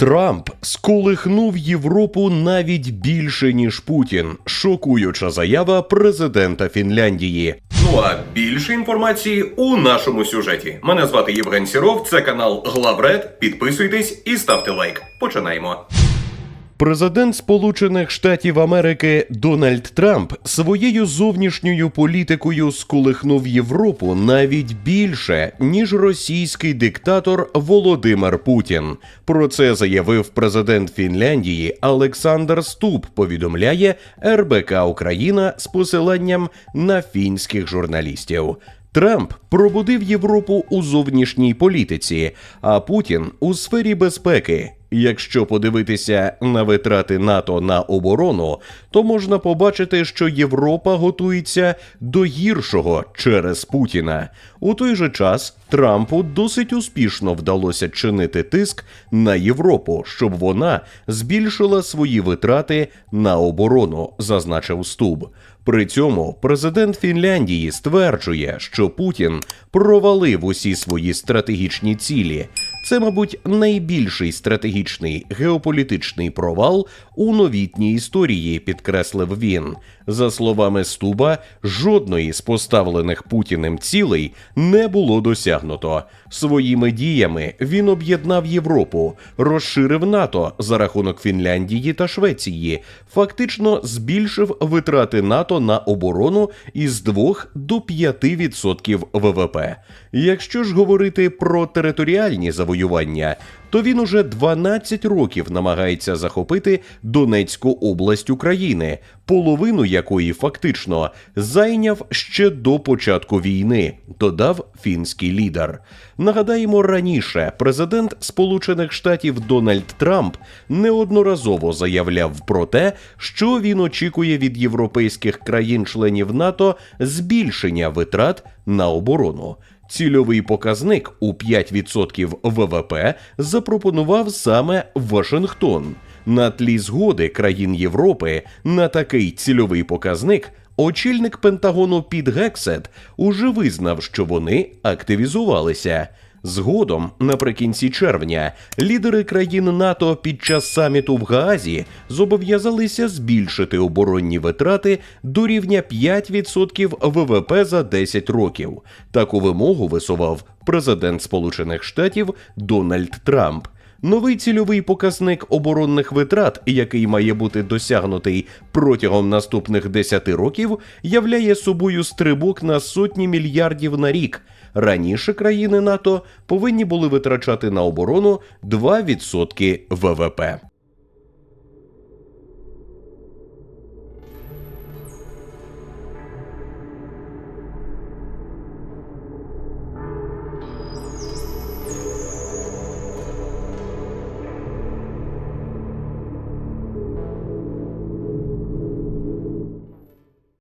Трамп сколихнув Європу навіть більше ніж Путін. Шокуюча заява президента Фінляндії. Ну а більше інформації у нашому сюжеті. Мене звати Євген Сіров, це канал Главред. Підписуйтесь і ставте лайк. Починаємо. Президент Сполучених Штатів Америки Дональд Трамп своєю зовнішньою політикою сколихнув Європу навіть більше ніж російський диктатор Володимир Путін. Про це заявив президент Фінляндії Олександр Ступ. Повідомляє РБК Україна з посиланням на фінських журналістів. Трамп пробудив Європу у зовнішній політиці, а Путін у сфері безпеки. Якщо подивитися на витрати НАТО на оборону, то можна побачити, що Європа готується до гіршого через Путіна. У той же час Трампу досить успішно вдалося чинити тиск на Європу, щоб вона збільшила свої витрати на оборону, зазначив Стуб. При цьому президент Фінляндії стверджує, що Путін провалив усі свої стратегічні цілі. Це, мабуть, найбільший стратегічний геополітичний провал у новітній історії, підкреслив він. За словами Стуба, жодної з поставлених Путіним цілей не було досягнуто. Своїми діями він об'єднав Європу, розширив НАТО за рахунок Фінляндії та Швеції, фактично збільшив витрати НАТО на оборону із 2 до 5% ВВП. Якщо ж говорити про територіальні завоювання, то він уже 12 років намагається захопити Донецьку область України, половину якої фактично зайняв ще до початку війни, додав фінський лідер. Нагадаємо, раніше президент Сполучених Штатів Дональд Трамп неодноразово заявляв про те, що він очікує від європейських країн-членів НАТО збільшення витрат на оборону. Цільовий показник у 5% ВВП запропонував саме Вашингтон. На тлі згоди країн Європи на такий цільовий показник очільник Пентагону Піт Гексет уже визнав, що вони активізувалися. Згодом, наприкінці червня, лідери країн НАТО під час саміту в Гаазі зобов'язалися збільшити оборонні витрати до рівня 5% ВВП за 10 років. Таку вимогу висував президент Сполучених Штатів Дональд Трамп. Новий цільовий показник оборонних витрат, який має бути досягнутий протягом наступних 10 років, являє собою стрибок на сотні мільярдів на рік. Раніше країни НАТО повинні були витрачати на оборону 2% ВВП.